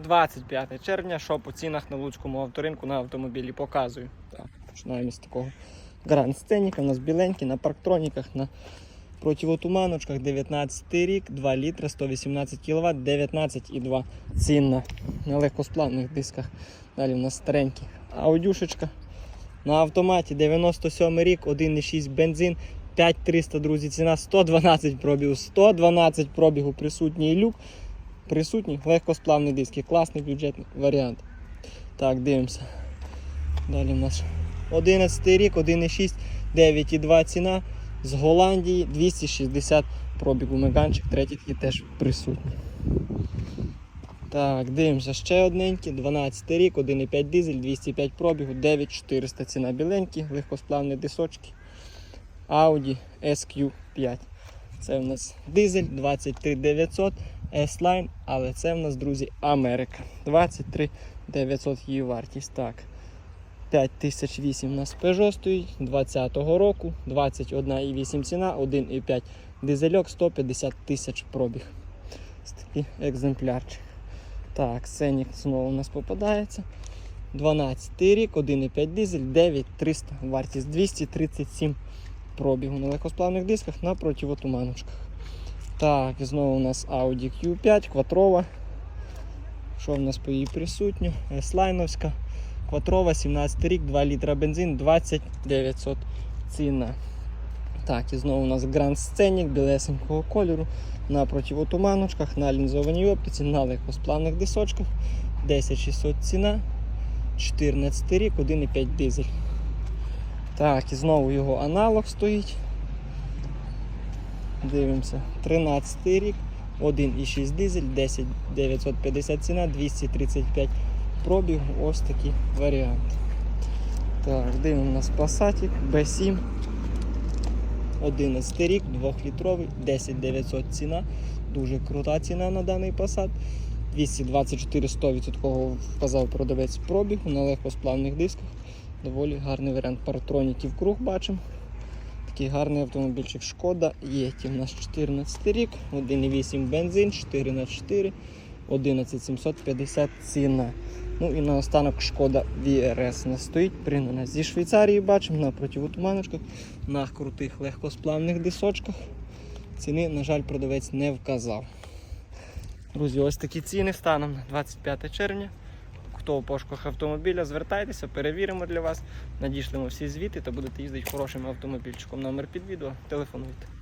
25 червня, що по цінах на Луцькому авторинку на автомобілі показую. Так, починаємо з такого Гранд Сценіка. У нас біленький на парктроніках, на противотуманочках 19 рік, 2 літра, 118 кВт, 19,2 цінна. На легкосплавних дисках. Далі у нас старенький аудюшечка. На автоматі 97 рік, 1,6 бензин, 5300, друзі, ціна 112 пробігу, 112 пробігу, присутній люк, присутній легкосплавні диски, класний бюджетний варіант. Так, дивимося. Далі у нас 11 рік, 1,6, 9,2 ціна. З Голландії 260 пробігу. Меганчик, третій такий теж присутній. Так, дивимося ще одненький, 12 рік, 1,5 дизель, 205 пробігу, 9400 ціна біленькі, легкосплавні дисочки. Audi SQ5. Це в нас дизель 23900 S-Line, але це в нас, друзі, Америка. 23900 її вартість. Так. 5008 у нас Peugeot стоїть 20-го року, 21,8 ціна, 1,5 дизельок, 150 тисяч пробіг. Ось такий екземплярчик. Так, Сенік знову у нас попадається. 12 рік, 1,5 дизель, 9300, вартість 237 пробігу на легкосплавних дисках на противотуманочках. Так, і знову у нас Audi Q5, кватрова. Що в нас по її присутньо? S-лайновська. Кватрова, 17 рік, 2 літра бензин, 2900 ціна. Так, і знову у нас Grand Scenic білесенького кольору на противотуманочках, на лінзованій оптиці, на легкосплавних дисочках. 10600 ціна, 14 рік, 1,5 дизель. Так, і знову його аналог стоїть. Дивимося. 13 рік, 1,6 дизель, 10950 ціна, 235 пробіг. Ось такий варіант. Так, дивимо у нас Passat B7. 11 рік, 2-літровий, 10900 ціна. Дуже крута ціна на даний Passat. 224 100% вказав продавець пробігу на легкосплавних дисках. Доволі гарний варіант паратроніків круг бачимо. Такий гарний автомобільчик Шкода Єті. У нас 14 рік, 1,8 бензин, 4х4, 11750 ціна. Ну і наостанок шкода VRS нас стоїть пригнана зі Швейцарії бачимо на противотуманочках, на крутих легкосплавних дисочках. Ціни, на жаль, продавець не вказав. Друзі, ось такі ціни станом на 25 червня. Хто у пошуках автомобіля, звертайтеся, перевіримо для вас, надішлемо всі звіти та будете їздити хорошим автомобільчиком. Номер під відео, телефонуйте.